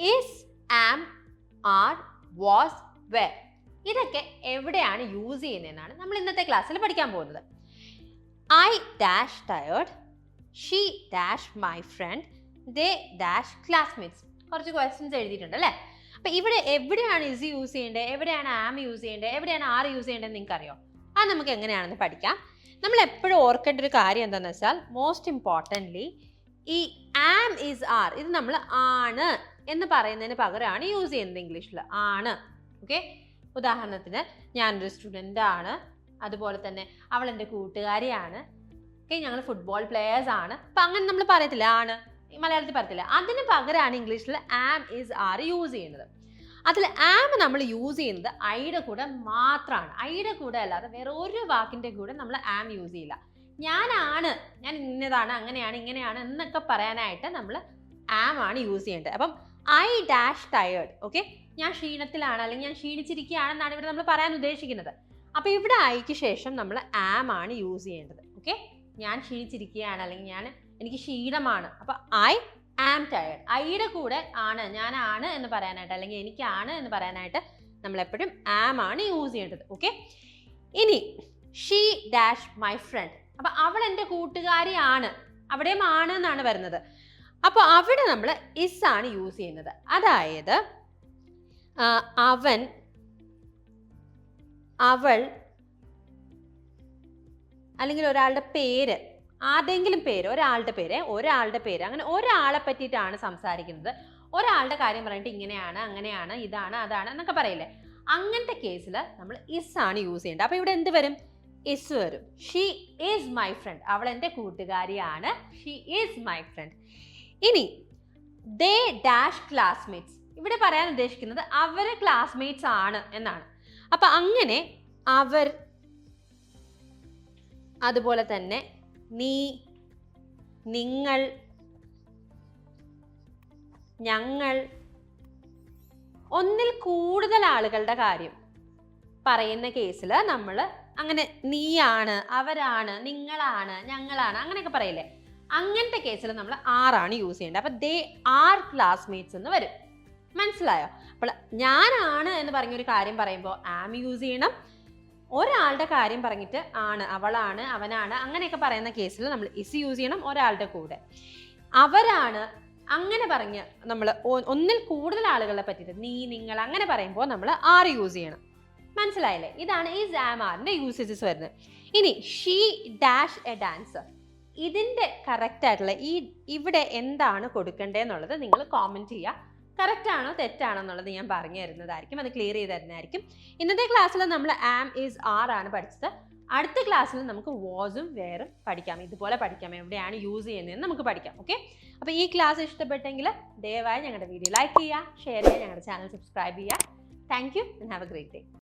Is am are was were ഇതൊക്കെ എവിടെയാണ് use ചെയ്യുന്നതെന്നാണ് നമ്മൾ ഇന്നത്തെ ക്ലാസ്സിൽ പഠിക്കാൻ പോകുന്നത്. I dash tired she dash my friend they dash classmates കുറച്ച് ക്വസ്റ്റ്യൻസ് എഴുതിയിട്ടുണ്ട് അല്ലേ? അപ്പം ഇവിടെ എവിടെയാണ് ഇസ് യൂസ് ചെയ്യേണ്ടത്? എവിടെയാണ് ആം യൂസ് ചെയ്യേണ്ടത്? എവിടെയാണ് ആർ യൂസ് ചെയ്യേണ്ടത് നിങ്ങൾക്ക് അറിയോ അത് നമുക്ക് എങ്ങനെയാണെന്ന് പഠിക്കാം. നമ്മൾ എപ്പോഴും ഓർക്കേണ്ട ഒരു കാര്യം എന്താണെന്ന് വെച്ചാൽ മോസ്റ്റ് ഇമ്പോർട്ടന്റ്ലി ഈ ആം ഈസ് ആർ ഇത് നമ്മൾ ആണ് എന്ന് പറയുന്നതിന് പകരമാണ് യൂസ് ചെയ്യുന്നത് ഇംഗ്ലീഷിൽ ആണ്. ഓക്കെ ഉദാഹരണത്തിന് ഞാനൊരു സ്റ്റുഡന്റ് ആണ്. അതുപോലെ തന്നെ അവൾ എന്റെ കൂട്ടുകാരിയാണ്. ഓക്കെ ഞങ്ങൾ ഫുട്ബോൾ പ്ലെയേഴ്സ് ആണ്. അപ്പം അങ്ങനെ നമ്മൾ പറയത്തില്ല ആണ്. മലയാളത്തിൽ പറയത്തില്ല. അതിന് പകരമാണ് ഇംഗ്ലീഷിൽ ആം ഈസ് ആർ യൂസ് ചെയ്യുന്നത്. അതിൽ ആം നമ്മൾ യൂസ് ചെയ്യുന്നത് ഐയുടെ കൂടെ മാത്രമാണ്. ഐയുടെ കൂടെ അല്ലാതെ വേറെ ഒരു വാക്കിന്റെ കൂടെ നമ്മൾ ആം യൂസ് ചെയ്യില്ല. ഞാനാണ് ഞാൻ ഇന്നതാണ് അങ്ങനെയാണ് ഇങ്ങനെയാണ് എന്നൊക്കെ പറയാനായിട്ട് നമ്മൾ ആം ആണ് യൂസ് ചെയ്യേണ്ടത്. അപ്പം ഐ ഡാഷ് ടയേർഡ് ഓക്കെ ഞാൻ ക്ഷീണത്തിലാണ് അല്ലെങ്കിൽ ഞാൻ ക്ഷീണിച്ചിരിക്കുകയാണെന്നാണ് ഇവിടെ നമ്മൾ പറയാൻ ഉദ്ദേശിക്കുന്നത്. അപ്പോൾ ഇവിടെ ഐക്ക് ശേഷം നമ്മൾ ആം ആണ് യൂസ് ചെയ്യേണ്ടത് ഓക്കെ ഞാൻ ക്ഷീണിച്ചിരിക്കുകയാണ് അല്ലെങ്കിൽ ഞാൻ എനിക്ക് ക്ഷീണമാണ്. അപ്പോൾ ഐ ആം ടയേർഡ് ഐയുടെ കൂടെ ആണ് ഞാനാണ് എന്ന് പറയാനായിട്ട് അല്ലെങ്കിൽ എനിക്കാണ് എന്ന് പറയാനായിട്ട് നമ്മൾ എപ്പോഴും ആം ആണ് യൂസ് ചെയ്യേണ്ടത് ഓക്കെ ഇനി ഷീ ഡാഷ് മൈ ഫ്രണ്ട് അപ്പം അവൾ എന്റെ കൂട്ടുകാരിയാണ്. അവിടെയും ആണ് എന്നാണ് വരുന്നത്. അപ്പോൾ അവിടെ നമ്മൾ ഇസ് ആണ് യൂസ് ചെയ്യുന്നത്. അതായത് അവൻ അവൾ അല്ലെങ്കിൽ ഒരാളുടെ പേര് ആരുടെയെങ്കിലും പേര് ഒരാളുടെ പേര് ഒരാളുടെ പേര് അങ്ങനെ ഒരാളെ പറ്റിയിട്ടാണ് സംസാരിക്കുന്നത്. ഒരാളുടെ കാര്യം പറഞ്ഞിട്ട് ഇങ്ങനെയാണ് അങ്ങനെയാണ് ഇതാണ് അതാണ് എന്നൊക്കെ പറയില്ലേ? അങ്ങനത്തെ കേസിൽ നമ്മൾ ഇസ് ആണ് യൂസ് ചെയ്യേണ്ടത്. അപ്പോൾ ഇവിടെ എന്ത് വരും? Is she is my friend അവൾ എന്റെ കൂട്ടുകാരിയാണ്. ഷീ ഈസ് മൈ ഫ്രണ്ട് ഇനി ദേ ഡാഷ് ക്ലാസ്മേറ്റ്സ് ഇവിടെ പറയാൻ ഉദ്ദേശിക്കുന്നത് അവർ ക്ലാസ്മേറ്റ്സ് ആണ് എന്നാണ്. അപ്പൊ അങ്ങനെ അവർ അതുപോലെ തന്നെ നീ നിങ്ങൾ ഞങ്ങൾ ഒന്നിൽ കൂടുതൽ ആളുകളുടെ കാര്യം പറയുന്ന കേസിൽ നമ്മൾ അങ്ങനെ നീയാണ് അവരാണ് നിങ്ങളാണ് ഞങ്ങളാണ് അങ്ങനെയൊക്കെ പറയില്ലേ? അങ്ങനത്തെ കേസിൽ നമ്മൾ ആറാണ് യൂസ് ചെയ്യേണ്ടത്. അപ്പം ദേ ആർ ക്ലാസ്മേറ്റ്സ് എന്ന് വരും. മനസ്സിലായോ? അപ്പോൾ ഞാനാണ് എന്ന് പറഞ്ഞൊരു കാര്യം പറയുമ്പോൾ ആം യൂസ് ചെയ്യണം. ഒരാളുടെ കാര്യം പറഞ്ഞിട്ട് ആണ് അവളാണ് അവനാണ് അങ്ങനെയൊക്കെ പറയുന്ന കേസിൽ നമ്മൾ ഇസ് യൂസ് ചെയ്യണം ഒരാളുടെ കൂടെ. അവരാണ് അങ്ങനെ പറഞ്ഞ് നമ്മൾ ഒന്നിൽ കൂടുതൽ ആളുകളെ പറ്റിയിട്ട് നീ നിങ്ങൾ അങ്ങനെ പറയുമ്പോൾ നമ്മൾ ആർ യൂസ് ചെയ്യണം. മനസ്സിലായില്ലേ? ഇതാണ് ഈ സാം ആറിന്റെ യൂസേജസ് വരുന്നത്. ഇനി ഷീ ഡാഷ് എ ഡാൻസർ ഇതിന്റെ കറക്റ്റ് ആയിട്ടുള്ള ഈ ഇവിടെ എന്താണ് കൊടുക്കേണ്ടതെന്നുള്ളത് നിങ്ങൾ കോമെന്റ് ചെയ്യുക. കറക്റ്റ് ആണോ തെറ്റാണോ എന്നുള്ളത് ഞാൻ പറഞ്ഞു തരുന്നതായിരിക്കും. അത് ക്ലിയർ ചെയ്ത് തരുന്നതായിരിക്കും. ഇന്നത്തെ ക്ലാസ്സിൽ നമ്മൾ ആം ഈസ് ആർ ആണ് പഠിച്ചത്. അടുത്ത ക്ലാസ്സിൽ നമുക്ക് വാസും വേറും പഠിക്കാം. ഇതുപോലെ പഠിക്കാം. എവിടെയാണ് യൂസ് ചെയ്യുന്നതെന്ന് നമുക്ക് പഠിക്കാം. ഓക്കെ അപ്പോൾ ഈ ക്ലാസ് ഇഷ്ടപ്പെട്ടെങ്കിൽ ദയവായി ഞങ്ങളുടെ വീഡിയോ ലൈക്ക് ചെയ്യുക ഷെയർ ചെയ്യുക ഞങ്ങളുടെ ചാനൽ സബ്സ്ക്രൈബ് ചെയ്യുക. Thank you and have a great day